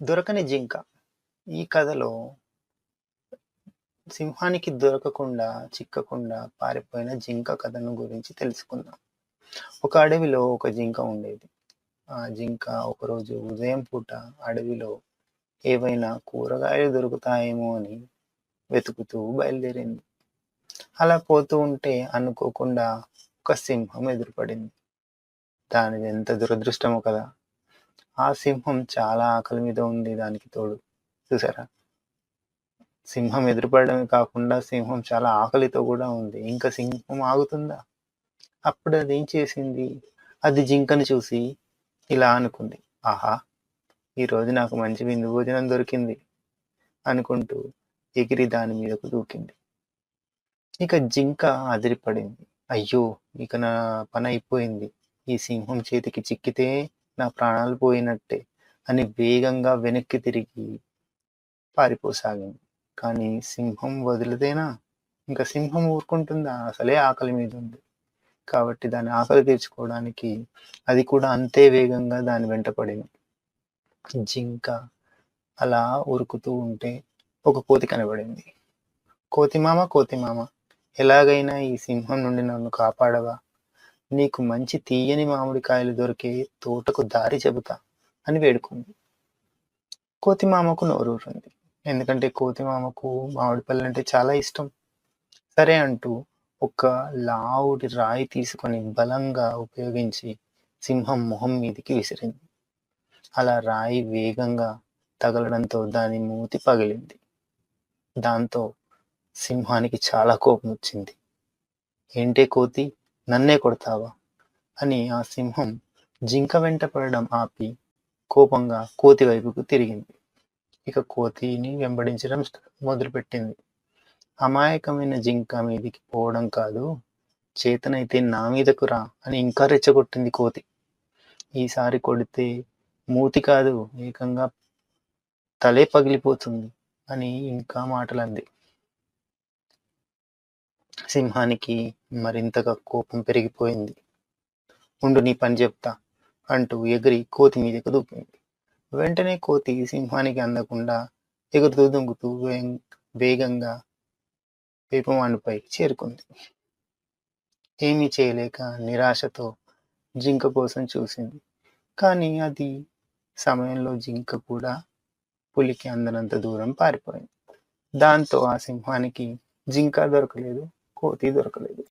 దొరకని జింక. ఈ కథలో సింహానికి దొరకకుండా, చిక్కకుండా పారిపోయిన జింక కథను గురించి తెలుసుకుందాం. ఒక అడవిలో ఒక జింక ఉండేది. ఆ జింక ఒకరోజు ఉదయం పూట అడవిలో ఏవైనా కూరగాయలు దొరుకుతాయేమో అని వెతుకుతూ బయలుదేరింది. అలా పోతూ ఉంటే అనుకోకుండా ఒక సింహం ఎదురుపడింది. దానిది ఎంత దురదృష్టమో కదా! ఆ సింహం చాలా ఆకలి మీద ఉంది దానికి తోడు. చూసారా? సింహం ఎదురుపడమే కాకుండా సింహం చాలా ఆకలితో కూడా ఉంది. ఇంకా సింహం ఆగుతుందా? అప్పుడు అది ఏం చేసింది? అది జింకను చూసి ఇలా అనుకుంది. ఆహా! ఈరోజు నాకు మంచి విందు భోజనం దొరికింది అనుకుంటూ ఎగిరి దాని మీదకు దూకింది. ఇక జింక అదిరిపడింది. అయ్యో! ఇక నా పని అయిపోయింది. ఈ సింహం చేతికి చిక్కితే నా ప్రాణాలు పోయినట్టే అని వేగంగా వెనక్కి తిరిగి పారిపోసాగింది. కానీ సింహం వదిలితేనా? ఇంకా సింహం ఊరుకుంటుందా? అసలే ఆకలి మీద ఉంది. కాబట్టి దాని ఆకలి తీర్చుకోవడానికి అది కూడా అంతే వేగంగా దాని వెంట పడింది. జింక అలా ఉరుకుతూ ఉంటే ఒక కోతి కనబడింది. కోతిమామ కోతిమామ ఎలాగైనా ఈ సింహం నుండి నన్ను కాపాడవా? నీకు మంచి తీయని మామిడికాయలు దొరికే తోటకు దారి చెబుతా అని వేడుకుంది. కోతి మామకు నోరూరింది. ఎందుకంటే కోతిమామకు మామిడి పళ్ళు అంటే చాలా ఇష్టం. సరే అంటూ ఒక లావుడి రాయి తీసుకొని బలంగా ఉపయోగించి సింహం మొహం మీదికి విసిరింది. అలా రాయి వేగంగా తగలడంతో దాని మూతి పగిలింది. దాంతో సింహానికి చాలా కోపం వచ్చింది. ఏంటే కోతి నన్నే కొడతావా? అని ఆ సింహం జింక వెంట పడడం ఆపి కోపంగా కోతి వైపుకు తిరిగింది. ఇక కోతిని వెంబడించడం మొదలుపెట్టింది. అమాయకమైన జింక మీదికి పోవడం కాదు చేతనైతే నా మీదకు రా అని ఇంకా రెచ్చగొట్టింది కోతి. ఈసారి కొడితే మూతి కాదు ఏకంగా తలే పగిలిపోతుంది అని ఇంకా మాటలంది. సింహానికి మరింతగా కోపం పెరిగిపోయింది. ఉండు నీ పని చెప్తా అంటూ ఎగిరి కోతి మీదకు దూకింది. వెంటనే కోతి సింహానికి అందకుండా ఎగురుతూ దుంకుతూ వేగంగా వేపమానుపై చేరుకుంది. ఏమీ చేయలేక నిరాశతో జింక కోసం చూసింది. కానీ అది సమయంలో జింక కూడా పులికి అందనంత దూరం పారిపోయింది. దాంతో ఆ సింహానికి జింక దొరకలేదు కోతి దొరకలేదు.